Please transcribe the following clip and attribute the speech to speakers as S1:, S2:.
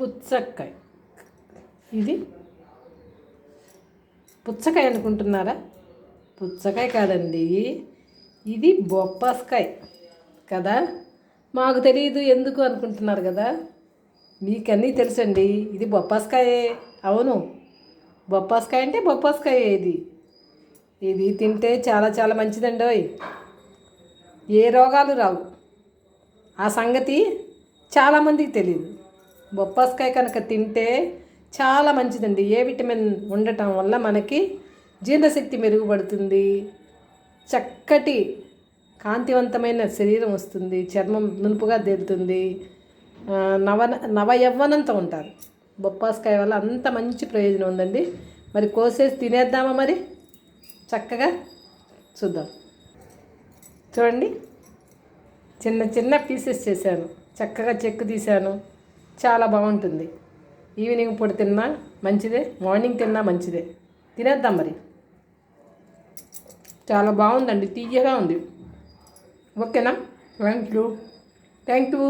S1: పుచ్చకాయ. ఇది పుచ్చకాయ అనుకుంటున్నారా? పుచ్చకాయ కాదండి. ఇది బొప్పాస్కాయ. కదా? మాకు తెలియదు ఎందుకు అనుకుంటున్నారు కదా? మీకన్నీ తెలుసండి. ఇది బొప్పాస్కాయే. అవును. బొప్పాస్కాయ అంటే బొప్పాస్కాయ ఇది. ఇది తింటే చాలా చాలా మంచిదండి ఏ రోగాలు రావు. ఆ సంగతి చాలామందికి తెలియదు బొప్పాస్కాయ కనుక తింటే చాలా మంచిదండి. ఏ విటమిన్ ఉండటం వల్ల మనకి జీర్ణశక్తి మెరుగుపడుతుంది. చక్కటి కాంతివంతమైన శరీరం వస్తుంది. చర్మం నునుపుగా తేలుతుంది. నవ నవ యవ్వనంతో ఉంటారు. బొప్పాస్కాయ వల్ల అంత మంచి ప్రయోజనం ఉందండి. మరి కోసేసి తినేద్దామా మరి? చక్కగా చూద్దాం. చూడండి. చిన్న చిన్న పీసెస్ చేశాను. చక్కగా చెక్కు తీశాను. చాలా బాగుంటుంది. ఈవినింగ్ పూట తిన్నా మంచిదే మార్నింగ్ తిన్నా మంచిదే. తినేద్దాం మరి. చాలా బాగుందండి తీయగా ఉంది. ఓకేనా? Thank you thank you